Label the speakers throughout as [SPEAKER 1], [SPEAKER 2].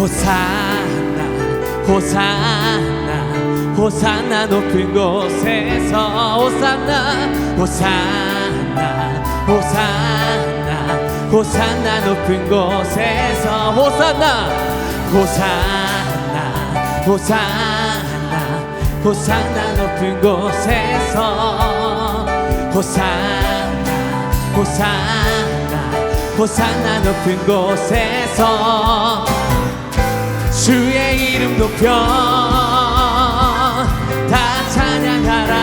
[SPEAKER 1] 호산나 호산나 호산나 높은 곳에서 호산나 호산나 호산나 호산나 높은 곳에서 호산나 호산나 호산나 호산나 높은 곳에서 호산나 호산나 호산나 높은 곳에서 주의 이름 높여 다 찬양하라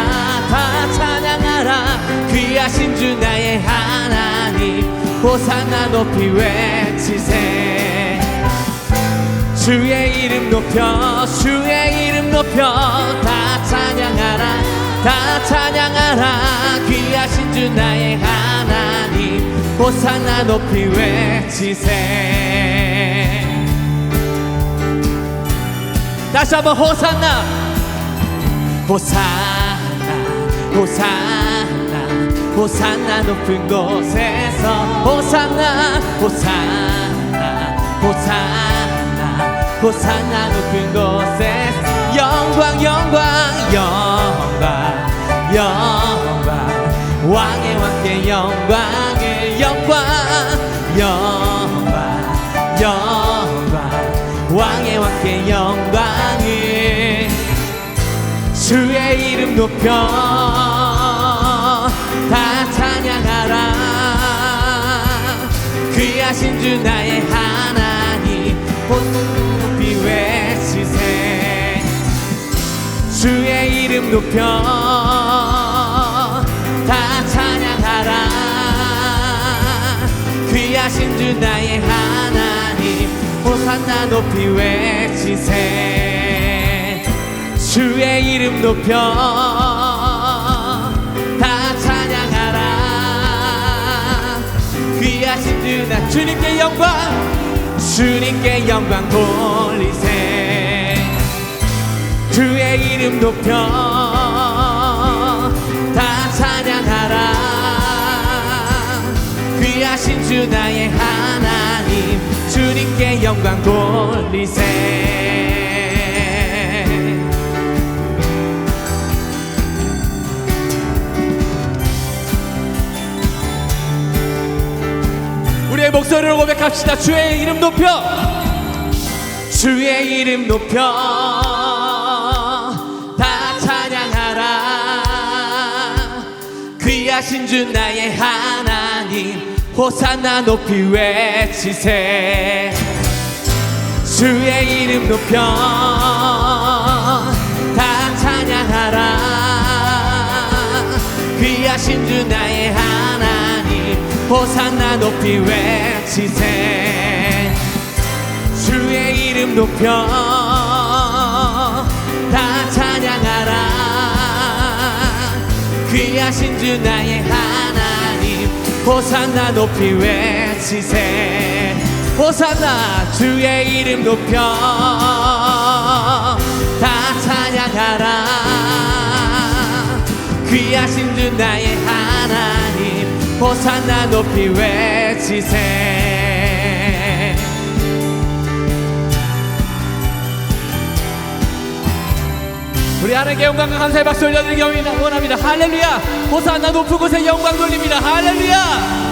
[SPEAKER 1] 다 찬양하라. 귀하신 주 나의 하나님 호산나 높이 외치세. 주의 이름 높여 주의 이름 높여 다 찬양하라 다 찬양하라. 귀하신 주 나의 하나님 호산나 높이 외치세 다시 한번 호산나. 호산나 호산나 호산나 높은 곳에서. 호산나 호산나 호산나 호산나 높은 곳에서. 영광 영광 영광 영광. 왕의 왕께 영광을 영광 영광 영광 왕께 영광을 주의 이름 높여 다 찬양하라. 귀하신 주 나의 하나님 높이 외치세. 주의 이름 높여 다 찬양하라. 귀하신 주 나의 하나님 호산나 높이 외치세. 주의 이름 높여 다 찬양하라. 귀하신 주나 주님께 영광 주님께 영광 돌리세. 주의 이름 높여 귀하신 주 나의 하나님 주님께 영광 돌리세. 우리의 목소리로 고백합시다. 주의 이름 높여. 주의 이름 높여. 귀하신 주 나의 하나님 호산나 높이 외치세. 주의 이름 높여 다 찬양하라. 귀하신 주 나의 하나님 호산나 높이 외치세. 주의 이름 높여 다 찬양하라. 귀하신 주 나의 하나님 호산나 높이 외치세. 호산나 주의 이름 높여. 다 찬양하라. 귀하신 주 나의 하나님 호산나 높이 외치세 우리 하나님께 영광과 감사의 박수 올려드리기 원합니다. 할렐루야. 호산나 높은 곳에 영광 돌립니다. 할렐루야